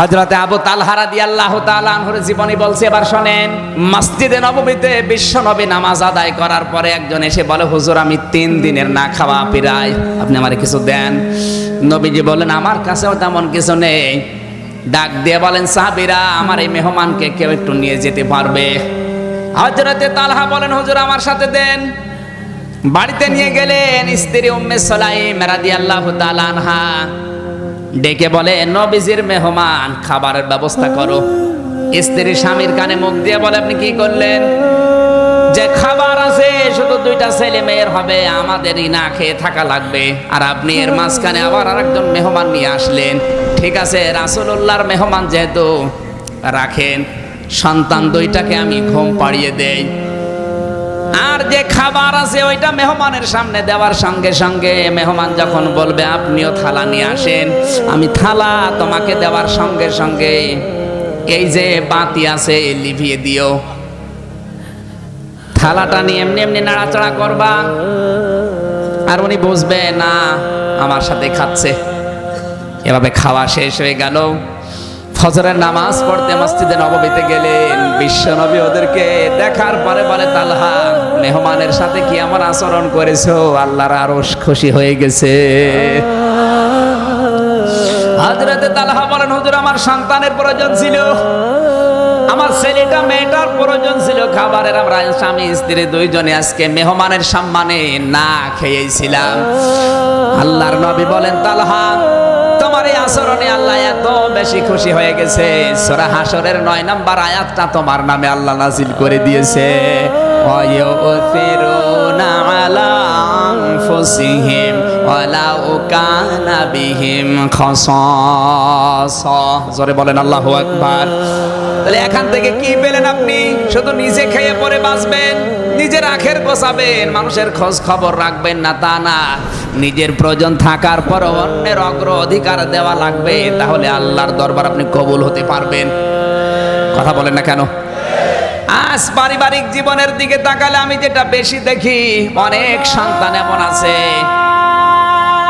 হজরতে আবু তালহারা দিয়ে আল্লাহ তালানহর জীবনী বলছে, এবার শোনেন, মসজিদে নবমীতে বিশ্ব নবী নামাজ আদায় করার পরে একজন এসে বলে, হুজুর, আমি তিন দিনের না খাওয়া পিরাই আপনি আমার কিছু দেন? নবীজি বলেন আমার কাছেও তেমন কিছু নেই। ডাক দিয়ে বলেন, সাহাবিরা, আমার এই মেহমানকে কেউ একটু নিয়ে যেতে পারবে? হজরতে তালহা বলেন, হুজুর, আমার সাথে দেন। বাড়িতে নিয়ে গেলেন স্ত্রী উম্মে সলাইম রাদিয়াল্লাহু তাআলা আনহা। ডেকে বলে, নবীজির মেহমান, খাবারের ব্যবস্থা করো। স্ত্রী স্বামীর কানে মুখ দিয়ে বলে, আপনি কি করলেন? যে খাবার আছে, শুধু দুইটা ছেলে মেয়ের হবে, আমাদেরই না খেয়ে থাকা লাগবে। আর আপনি এর মাঝখানে আবার আরেকজন মেহমান নিয়ে আসলেন। ঠিক আছে, রাসূলুল্লাহর মেহমান যেহেতু, রাখেন। সন্তান দুইটাকে আমি ঘুম পাড়িয়ে দেই। আর যে খাবার আছে ওইটা মেহমানের সামনে দেওয়ার সঙ্গে সঙ্গে মেহমান যখন বলবে, আপনিও থালা নিয়ে আসেন, আমি থালা তোমাকে দেওয়ার সঙ্গে সঙ্গে এই যে বাতি আছে লিভিয়ে দিও। থালাটা নিয়ে এমনি এমনি নাড়াচাড়া করবা। আর উনি বুঝবে, না, আমার সাথে খাচ্ছে। এভাবে খাওয়া শেষ হয়ে গেল। ফজরের নামাজ পড়তে মসজিদে নবমীতে গেলেন। বিশ্ব নবী ওদেরকে দেখার পরে বলে, তালহা, মেহমানের সাথে কি আমার আচরণ করেছ? আল্লাহর আরও খুশি হয়ে গেছে। হাজরাতে তালহা বলেন, হুজুর, আমার সন্তানের প্রয়োজন ছিল। আমার ছেলেটা, মেয়েটার প্রয়োজন ছিল। খাবারের আমরা স্বামী, স্ত্রী দুইজনে আজকে মেহমানের সম্মানে না খেয়েছিলাম। আল্লাহর নবী বলেন, তালহা তোমার এই আচরণে আল্লাহ এত বেশি খুশি হয়ে গেছে। সোরা হাসরের নয় নাম্বার আয়াতটা তোমার নামে আল্লাহ নাজিল করে দিয়েছে। ওয়ায়ুফিরুনা আলা আনফুসিহিম। ওয়ালাউ কানা বিহিম খাসাসা। জোরে বলেন, আল্লাহু আকবার। তাহলে এখান থেকে কি পেলেন আপনি? শুধু নিজে খেয়ে পরে বাঁচবেন, নিজের আখের গোছাবেন, মানুষের খোঁজ খবর রাখবেন না তা না। নিজের প্রয়োজন থাকার পর অন্যের অগ্র অধিকার দেওয়া লাগবে, তাহলে আল্লাহর দরবার আপনি কবুল হতে পারবেন। কথা বলেন না কেন? আজ পারিবারিক জীবনের দিকে তাকালে আমি যেটা বেশি দেখি, অনেক সন্তান এমন আছে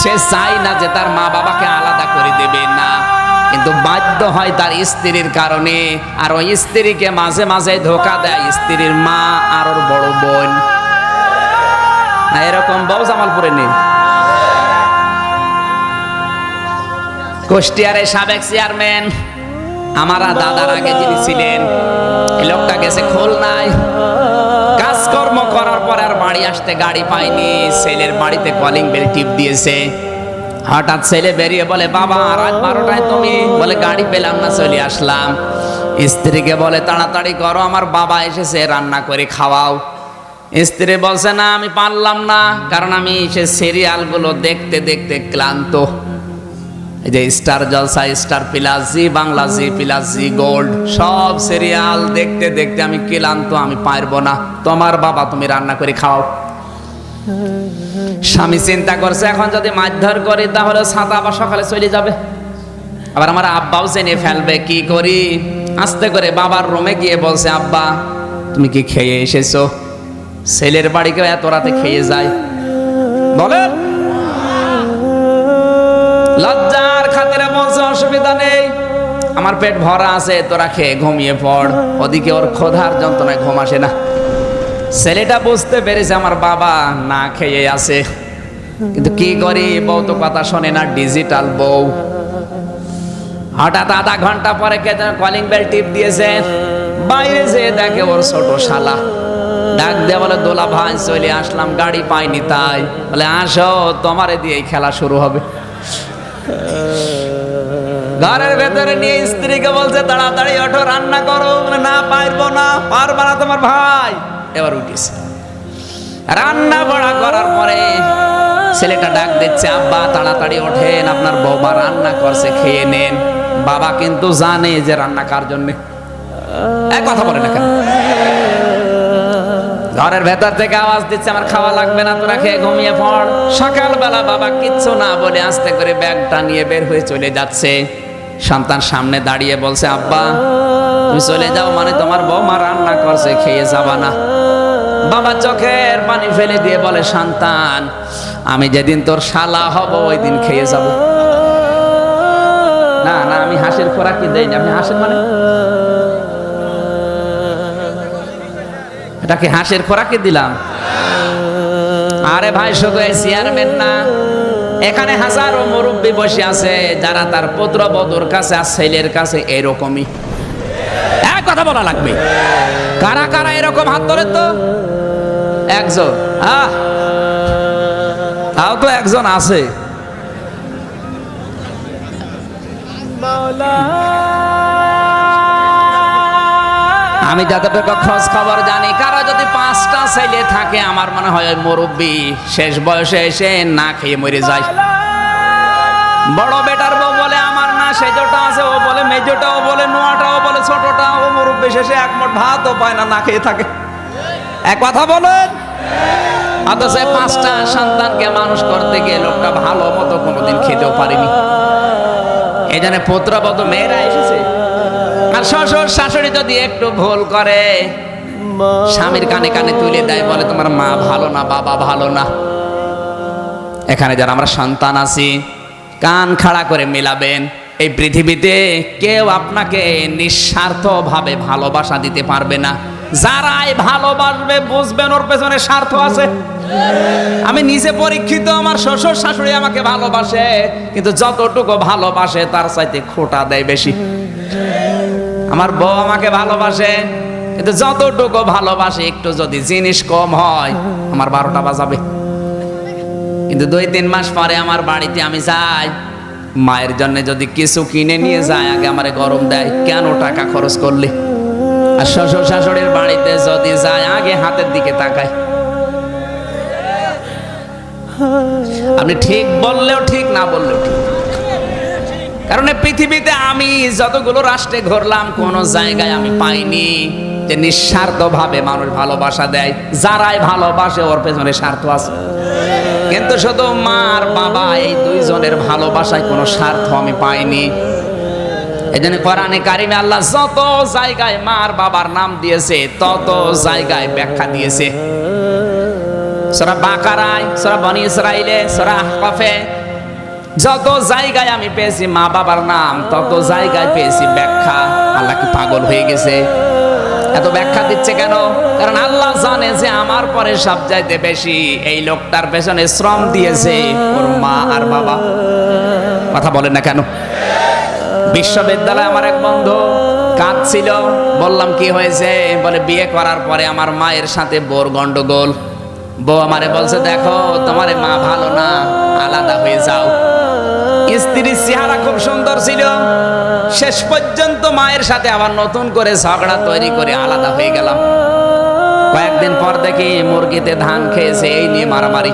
সে চাই না যে তার মা বাবাকে আলাদা করে দেবে না। কিন্তু বাধ্য হয় তার স্ত্রীর কারণে, আর ওই স্ত্রীকে মাঝে মাঝে ধোকা দেয় স্ত্রীর মা আর ওর বড় বোন। এরকম বউ জামালপুরে নেই। কুষ্টিয়ারে সাবেক চেয়ারম্যান, আমার দাদার আগে যিনি ছিলেন লোকটা গেছে খুলনায়। কাজকর্ম করার পর আর বাড়ি আসতে গাড়ি পায়নি। ছেলের বাড়িতে কলিং বেল টিপ দিয়েছে। হঠাৎ ছেলে বেরিয়ে বলে, বাবা, রাত বারোটায় তুমি? বলে, গাড়ি পেলাম না, চলে আসলাম। স্ত্রীকে বলে, তাড়াতাড়ি করো, আমার বাবা এসেছে, রান্না করে খাওয়াও। স্ত্রী বলছে, না, আমি পারলাম না, কারণ আমি সে সিরিয়ালগুলো দেখতে দেখতে ক্লান্ত। এই যে star Jalsha star plus Zee Bangla Zee plus Zee gold, সব সিরিয়াল দেখতে দেখতে আমি ক্লান্ত, আমি পারব না। তোমার বাবা, তুমি রান্না করে খাও। স্বামী চিন্তা করছে, এখন যদি মারধর করি, তাহলে ছাতা আবার সকালে চলে যাবে। আবার আমার আব্বাও জেনে ফেলবে, কি করি? আস্তে করে বাবার রুমে গিয়ে বলছে, আব্বা, তুমি কি খেয়ে এসেছ? ছেলের বাড়ি কেউ এত রাতে খেয়ে যায়। বলেন বলছে অসুবিধা নেই। আমার পেট ভরা আছে, তোরা খেয়ে ঘুমিয়ে পড়। ওদিকে ওর ক্ষোধার যন্ত্রণায় ঘুম আসে না। ছেলেটা বুঝতে পেরেছে আমার বাবা না খেয়ে আছে। কিন্তু কি করি, বউ তো কথা শোনে না ডিজিটাল বউ। হঠাৎ আধা ঘণ্টা পরে কে যেন কলিং বেল টিপ দিয়েছে। বাইরে যেয়ে দেখে ওর ছোট শালা। ডাক দিয়ে বলে, দোলা ভাই, চলে আসলাম, গাড়ি পাইনি তাই। বলে, আসো, তোমারে দিয়ে খেলা শুরু হবে। ঘরের ভেতরে নিয়ে স্ত্রীকে বলছে, তাড়াতাড়ি ওঠো, রান্না করো না, পারব না, পারবা না তোমার ভাই। এবার উঠেছে। রান্না বড়া করার পরে ছেলেটা ডাক দিচ্ছে, আব্বা, তাড়াতাড়ি ওঠেন, আপনার বৌমা রান্না করছে, খেয়ে নেন। বাবা কিন্তু জানে যে রান্না কার জন্য। এক কথা বলে না ঘরের ভেতর থেকে আওয়াজ দিচ্ছে, আমার খাওয়া লাগবে না, তোরা খেয়ে ঘুমিয়ে পড়। সকালবেলা বাবা কিচ্ছু না বলে আস্তে করে ব্যাগটা নিয়ে বের হয়ে চলে যাচ্ছে। সন্তান সামনে দাঁড়িয়ে বলছে, আব্বা, তুমি চলে যাও মানে তোমার বৌমা রান্না করছে, খেয়ে যাবা না। বাবা চোখের পানি ফেলে দিয়ে বলে, সন্তান, আমি যেদিন তোর শালা হব, ওই দিন খেয়ে যাব। না না, আমি হাসির খোরাকি দেয়নি আপনি হাসেন মানে এটাকে হাঁসের খোরাকি দিলাম। আরে ভাই, শুধু এই চেয়ারম্যান না। এখানে হাজারো মুরব্বী বসে আছে, যারা তার পুত্র বধুর কাছে আর ছেলের কাছে এরকমই। এক কথা বলা লাগবে। কারা কারা এরকম হাত ধরে তো? একজন। আহ! তাও তো একজন আছে। আমি যতটুকু খোঁজ খবর জানি, কারও যদি পাঁচটা ছেলে থাকে, আমার মনে হয় মুরব্বী শেষ বয়সে এসে না খেয়ে মরে যায়। বড় বেটার বউ বলে, আমার না সেজোটা আছে, ও বলে মেজোটা, ও বলে নোয়াটা, ও বলে ছোটটা, ও মুরব্বী শেষে এক মোট ভাতও পায় না না খেয়ে থাকে। এক কথা বলেন। অথচ পাঁচটা সন্তানকে মানুষ করতে গিয়ে লোকটা ভালো মতো কোনোদিন খেতেও পারেনি। এই জন্য মেয়েরা এসেছে। আর শ্বশুর শাশুড়ি যদি একটু ভুল করে, স্বামীর কানে কানে তুলে দেয়, বলে তোমার মা ভালো না, বাবা ভালো না। এখানে যারা আমরা সন্তান আছি, কান খাড়া করে মিলাবেন, এই পৃথিবীতে কেউ আপনাকে নিঃস্বার্থ ভাবে ভালোবাসা দিতে পারবে না। যারাই ভালোবাসবে, বুঝবেন ওর পেছনে স্বার্থ আছে। আমি নিজে পরীক্ষিত, আমার শ্বশুর শাশুড়ি আমাকে ভালোবাসে, কিন্তু যতটুকু ভালোবাসে, তার চাইতে খোটা দেয় বেশি। আমার বউ আমাকে ভালোবাসে, কিন্তু যতটুকু ভালোবাসে, একটু যদি জিনিস কম হয়, আমার বারোটা বাজাবে। কিন্তু দুই, তিন মাস পরে আমার বাড়িতে আমি যাই, মায়ের জন্য যদি কিছু কিনে নিয়ে যায়, আগে আমার গরম দেয়, কেন টাকা খরচ করলে? আর শ্বশুর শাশুড়ির বাড়িতে যদি যায়, আগে হাতের দিকে তাকায়। আপনি ঠিক বললেও ঠিক, না বললেও ঠিক। কারণ পৃথিবীতে আমি যতগুলো রাষ্ট্রে ঘুরলাম, কোন জায়গায় আমি পাইনি যে নিঃস্বার্থ ভাবে মানুষ ভালোবাসা দেয়। যারাই ভালোবাসে, ওর পেছনে স্বার্থ আছে। কিন্তু শুধু মা আর বাবা, এই দুইজনের ভালোবাসায় কোনো স্বার্থ আমি পাইনি। এই জন্য কোরআনে কারিমে আল্লাহ যত জায়গায় মা আর বাবার নাম দিয়েছে, তত জায়গায় ব্যাখ্যা দিয়েছে। সরা বাকারায়, সরা বনি ইসরাইলে, সরা আহকাফে যত জায়গায় আমি পেয়েছি মা বাবার নাম, তত জায়গায় পেয়েছি ব্যাখ্যা। আল্লাহ কি পাগল হয়ে গেছে? এত ব্যাখ্যা দিচ্ছে কেন? কারণ আল্লাহ জানে যে আমার পরে সব চাইতে বেশি এই লোকটার পেছনে শ্রম দিয়েছে ওর মা আর বাবা। কথা বলেন না কেন? বিশ্ববিদ্যালয়ে আমার এক বন্ধু কাঁদছিল, বললাম, কি হয়েছে? বলে, বিয়ে করার পরে আমার মায়ের সাথে বোর গন্ডগোল। বউ আমারে বলছে, দেখো, তোমার মা ভালো না, আলাদা হয়ে যাও। স্ত্রীর চেহারা খুব সুন্দর ছিল। শেষ পর্যন্ত মায়ের সাথে আবার নতুন করে ঝগড়া তৈরি করে আলাদা হয়ে গেলাম। কয়েকদিন পর দেখি মুরগিতে ধান খেয়েছে, এই নিয়ে মারামারি।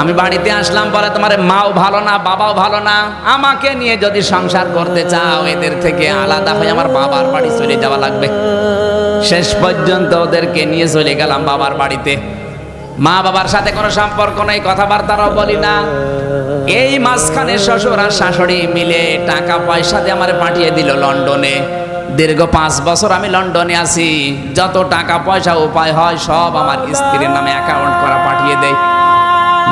আমি বাড়িতে আসলাম, বলে তোমার মাও ভালো না, বাবাও ভালো না, আমাকে নিয়ে যদি সংসার করতে চাও, এদের থেকে আলাদা হয়ে আমার বাবার বাড়ি চলে যাওয়া লাগবে। শেষ পর্যন্ত ওদেরকে নিয়ে চলে গেলাম বাবার বাড়িতে। মা বাবার সাথে কোনো সম্পর্ক নেই, কথাবার্তারও বলি না। এই মাঝখানে শ্বশুর আর শাশুড়ি মিলে টাকা পয়সা দিয়ে আমার পাঠিয়ে দিল লন্ডনে। দীর্ঘ পাঁচ বছর আমি লন্ডনে আছি। যত টাকা পয়সা উপায় হয়, সব আমার স্ত্রীর নামে অ্যাকাউন্ট করা পাঠিয়ে দেয়।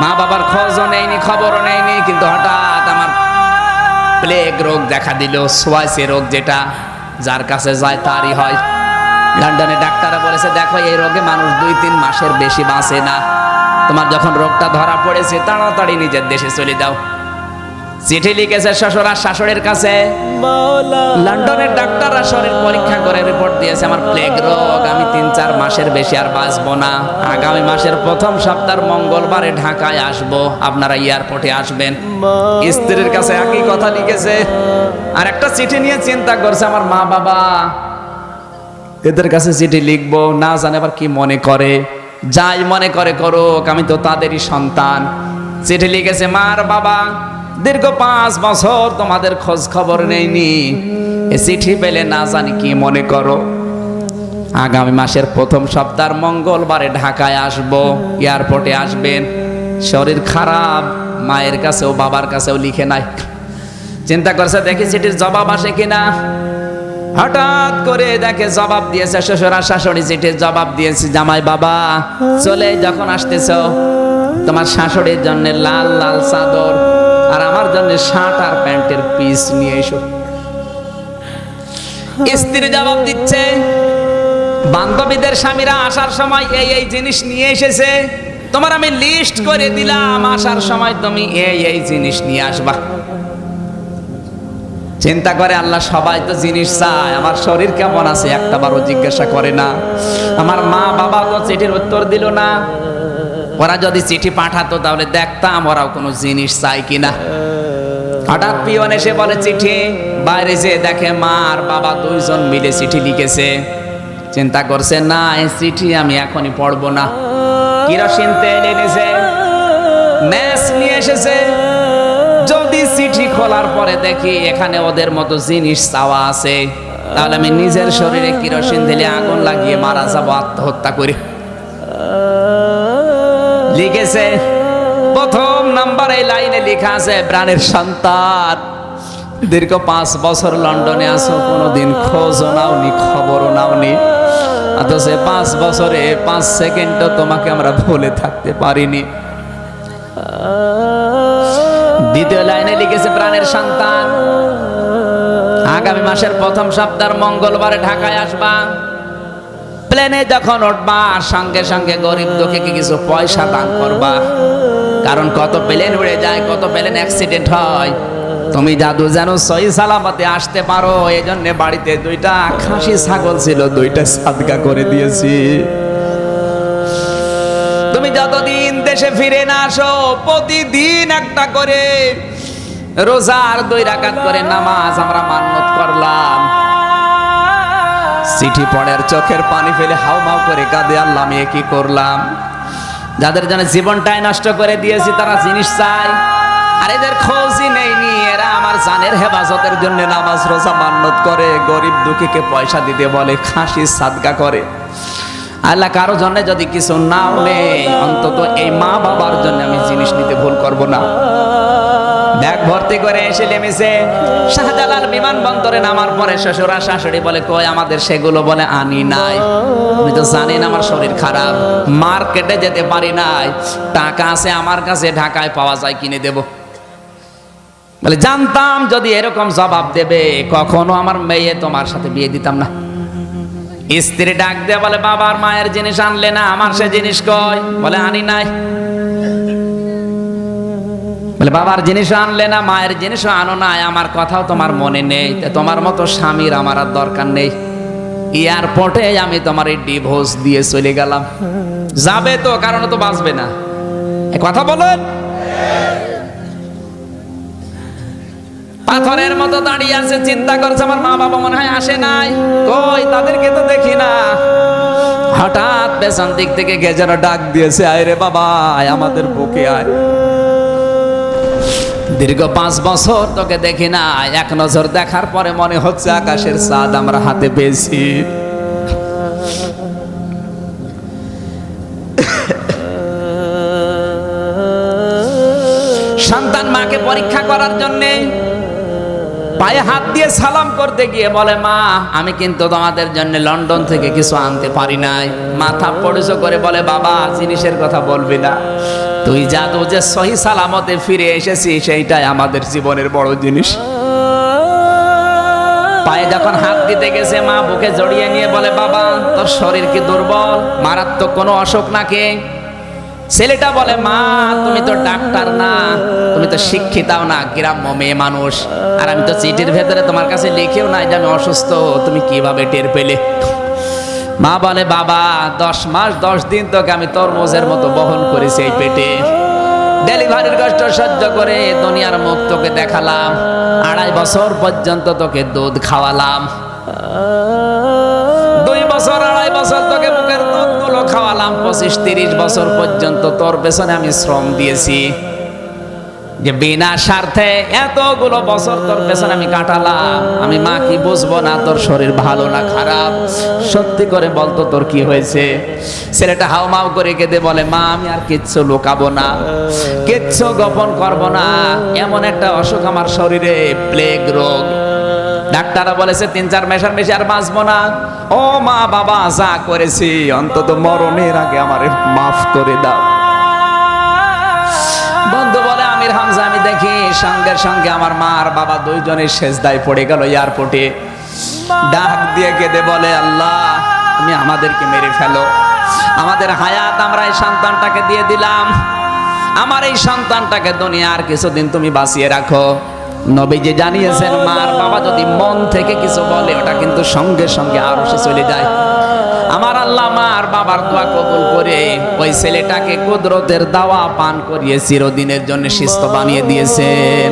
মা বাবার খোঁজও নেয়নি, খবরও নেয়নি, কিন্তু হঠাৎ আমার প্লেগ রোগ দেখা দিল, সোয়াইসে রোগ যেটা, যার কাছে যায় তারই হয়। লন্ডনে ডাক্তাররা বলেছে, দেখো, এই রোগে মানুষ দুই তিন মাসের বেশি বাঁচে না। তোমার যখন রোগটা ধরা পড়েছে তাড়াতাড়ি নিজের দেশে চলে যাও। চিঠি লিখেছে শ্বশুর আর শাশুড়ির কাছে। লন্ডনের ডাক্তাররা শরীর পরীক্ষা করে রিপোর্ট দিয়েছে আমার প্লেগ রোগ আমি তিন চার মাসের বেশি আর বাঁচবো না। আগামী মাসের প্রথম সপ্তাহ মঙ্গলবারে ঢাকায় আসব আপনারা এয়ারপোর্টে আসবেন। স্ত্রীর কাছে একই কথা লিখেছে। আর একটা চিঠি নিয়ে চিন্তা করছে আমার মা বাবা এদের কাছে চিঠি লিখব না জানে আবার কি মনে করে। যাই মনে করে করুক, আমি তো তাদেরই সন্তান। চিঠি লিখেছে, মার বাবা, দীর্ঘ পাঁচ বছর তোমাদের খোঁজ খবর নেইনি। এ চিঠি পেলে না জানি কি মনে করো। আগামী মাসের প্রথম সপ্তাহ মঙ্গলবারে ঢাকায় আসব। এয়ারপোর্টে আসবেন। শরীর খারাপ, মায়ের কাছেও বাবার কাছেও লিখে নাই। চিন্তা করছে, দেখি চিঠির জবাব আসে কিনা? হঠাৎ করে দেখে জবাব দিয়েছে, শ্বশুর শাশুড়ি চিঠির জবাব দিয়েছে জামাই বাবা। চলে যখন আসতেছ, তোমার শাশুড়ির জন্য লাল লাল চাদর আর আমার জন্য শার্ট আর প্যান্টের পিস নিয়ে এসো। স্ত্রী জবাব দিচ্ছে, বান্ধবীদের স্বামীরা আসার সময় এই এই জিনিস নিয়ে এসেছে। তোমার আমি লিস্ট করে দিলাম, আসার সময় তুমি এই এই জিনিস নিয়ে আসবা। চিন্তা করে, আল্লাহ, সবাই তো জিনিস চায়। আমার শরীর কেমন আছে? একটা বারও জিজ্ঞাসা করে না। আমার মা বাবা তো চিঠির উত্তর দিল না। ওরা যদি চিঠি পাঠাতো, তাহলে দেখতাম ওরাও কোনো জিনিস চাই কিনা। হঠাৎ পিয়ন এসে বলে, চিঠি, বাইরে যে দেখে মা আর বাবা দুইজন মিলে চিঠি লিখেছে। চিন্তা করছে, না এই চিঠি আমি এখনই পড়ব না। কিরোসিন তেল এনেছে ম্যাচ নিয়ে এসেছে। যদি চিঠি খোলার পরে দেখি এখানে ওদের মতো জিনিস চাওয়া আছে, তাহলে আমি নিজের শরীরে কিরোসিন দিলে আগুন লাগিয়ে মারা যাব, আত্মহত্যা করে। লিখেছে, প্রথম নাম্বার এই লাইনে লেখা আছে, প্রাণের সন্তান। দীর্ঘ পাঁচ বছর লন্ডনে আসো কোনোদিন খোঁজও নাওনি, খবরও নাওনি। অথচ পাঁচ বছরে পাঁচ সেকেন্ডও তোমাকে আমরা ভুলে থাকতে পারিনি। দ্বিতীয় লাইনে লিখেছে প্রাণের সন্তান। আগামী মাসের প্রথম সপ্তাহ মঙ্গলবারে ঢাকায় আসবা। প্লেনে যখন উঠবা, সঙ্গে সঙ্গে গরিব দুঃখীকে কিছু পয়সা দান করবা? কারণ কত প্লেন উড়ে যায়, কত প্লেন অ্যাক্সিডেন্ট হয়। তুমি জাদু যেন সহি সালামতে আসতে পারো এই জন্য বাড়িতে দুইটা খাসি ছাগল ছিল, দুইটা সাদগা করে দিয়েছি। দেশে ফিরে না আসো, প্রতিদিন একটা করে রোজার দুই রাকাত করে নামাজ আমরা মান্নত করলাম। চিঠি পড়ার চোখের পানি ফেলে হাউমাউ করে কাঁদে আল্লাহ, আমি কি করলাম? যাদের জন্য জীবনটাই নষ্ট করে দিয়েছি, তারা জিনিস চাই আর এদের খোঁজই নেইনি এরা আমার জানের হেফাজতের জন্য নামাজ রোজা মান্নত করে। গরিব দুঃখীকে পয়সা দিতে বলে খাসি সাদগা করে। আল্লাহ কারও জন্য যদি কিছু নাও নেই অন্তত এই মা বাবার জন্য আমি জিনিস নিতে ভুল করব না। ব্যাগ ভর্তি করে এসে নেমেছে। শাহজালাল বিমানবন্দরে নামার পরে শ্বশুরা শাশুড়ি বলে, কই আমাদের সেগুলো বলে আনি নাই। আমি তো জানি না আমার শরীর খারাপ। মার্কেটে যেতে পারি নাই। টাকা আছে আমার কাছে, ঢাকায় পাওয়া যায়, কিনে দেব। বলে, জানতাম যদি এরকম জবাব দেবে, কখনো আমার মেয়ে তোমার সাথে বিয়ে দিতাম না। স্ত্রী ডাক দিয়ে বলে, বাবার মায়ের জিনিস আনলে না, আমার সে জিনিস কয়? বলে, আনি নাই। বলে, বাবার জিনিস আনলে না, মায়ের জিনিসও আনো নাই, আমার কথাও তোমার মনে নেই তোমার মতো স্বামীর আমার আর দরকার নেই। এয়ারপোর্টে আমি তোমার এই ডিভোর্স দিয়ে চলে গেলাম। যাবে তো, কারণ তো বাঁচবে না। কথা বলেন। পাথরের মতো দাঁড়িয়ে আছে, চিন্তা করছে, আমার মা বাবা মনে হয় আসে নাই। কই? তাদেরকে তো দেখি না। হঠাৎ পেছন দিক থেকে যেন ডাক দিয়েছে, আয় রে বাবা আমাদের বুকে আয়। দীর্ঘ পাঁচ বছর তোকে দেখি না, এক নজর দেখার পরে মনে হচ্ছে আকাশের চাঁদ আমরা হাতে পেয়েছি। সন্তান মাকে পরীক্ষা করার জন্যে পায়ে হাত দিয়ে সালাম করতে গিয়ে বলে, মা, আমি কিন্তু তোমাদের জন্য লন্ডন থেকে কিছু আনতে পারি নাই। মাথা পড়েছো করে বলে, বাবা, জিনিসের কথা বলবি না। তুই জাদু যে সহি সালামতে ফিরে এসেছি, সেইটাই আমাদের জীবনের বড় জিনিস। পায়ে যখন হাত দিতে গেছে, মা বুকে জড়িয়ে নিয়ে বলে, বাবা, তোর শরীর কি দুর্বল? মারাত্মক কোনো অসুখ নাকি? ছেলেটা বলে, মা, তুমি তো ডাক্তার না, তুমি তো শিক্ষিতাও না, গ্রাম্য মেয়ে মানুষ। আর আমি তো চিঠির ভেতরে তোমার কাছে লিখেও নাই যে আমি অসুস্থ, তুমি কীভাবে টের পেলে? মা বলে, বাবা, দশ মাস, দশ দিন তোকে আমি তরমুজের মতো বহন করেছি এই পেটে। ডেলিভারির কষ্ট সহ্য করে দুনিয়ার মুখ তোকে দেখালাম, আড়াই বছর পর্যন্ত তোকে দুধ খাওয়ালাম। দুই বছর, আড়াই বছর তোকে মুখের দুধগুলো খাওয়ালাম পঁচিশ তিরিশ বছর পর্যন্ত, তোর পেছনে আমি শ্রম দিয়েছি। যে বিনা স্বার্থে এতগুলো বছর তোর পেছনে আমি কাটালাম। আমি মা কি বুঝব না, তোর শরীর ভালো না খারাপ? সত্যি করে বলতো তোর কি হয়েছে? ছেলেটা হাউমাউ করে কেঁদে বলে, মা, আমি আর কিচ্ছু লুকাবো না, কিচ্ছু গোপন করব না। এমন একটা অসুখ আমার শরীরে, প্লেগ রোগ। ডাক্তাররা বলেছে, তিন, চার মেশার মেশে আর বাঁচবো না। ও মা বাবা, যা করেছি, অন্তত মরণের আগে আমার মাফ করে দাও। বন্ধু বলে, আমির হামজা, আমি দেখি সঙ্গে সঙ্গে আমার মা আর বাবা দুইজনের শেষ দায় পড়ে গেল এয়ারপোর্টে। ডাক দিয়ে কেঁদে বলে, আল্লাহ, তুমি আমাদেরকে মেরে ফেলো। আমাদের হায়াত, আমরা এই সন্তানটাকে দিয়ে দিলাম। আমার এই সন্তানটাকে দুনিয়ার কিছুদিন তুমি বাঁচিয়ে রাখো। নবী যে জানিয়েছেন, মার বাবা যদি মন থেকে কিছু বলে, ওটা কিন্তু সঙ্গে সঙ্গে আরও সে চলে যায়। আমার আল্লাহ মার বাবার দোয়া কবুল করে ওই ছেলেটাকে কুদরতের দাওয়া পান করিয়ে চিরদিনের জন্য সুস্থ বানিয়ে দিয়েছেন।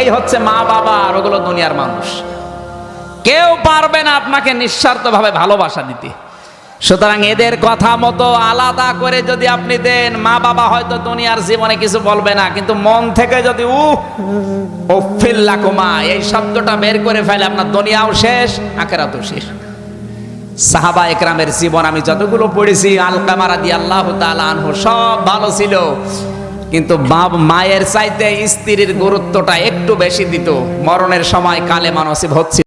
এই হচ্ছে মা বাবা আর ওগুলো দুনিয়ার মানুষ। কেউ পারবে না আপনাকে নিঃস্বার্থভাবে ভালোবাসা দিতে। সুতরাং এদের কথা মতো আলাদা করে যদি আপনি দেন, মা বাবা হয়তো দুনিয়ার জীবনে কিছু বলবে না, কিন্তু মন থেকে যদি উ ওফিল্লাকুমা এই শব্দটা বের করে ফেলে, আপনার দুনিয়াও শেষ, আখেরাতও শেষ। সাহাবা একরামের জীবন আমি যতগুলো পড়েছি আল কামারা দিয়ে আল্লাহ আনহু, সব ভালো ছিল। কিন্তু বাপ মায়ের চাইতে স্ত্রীর গুরুত্বটা একটু বেশি দিত। মরণের সময় কালে মানসিব হচ্ছে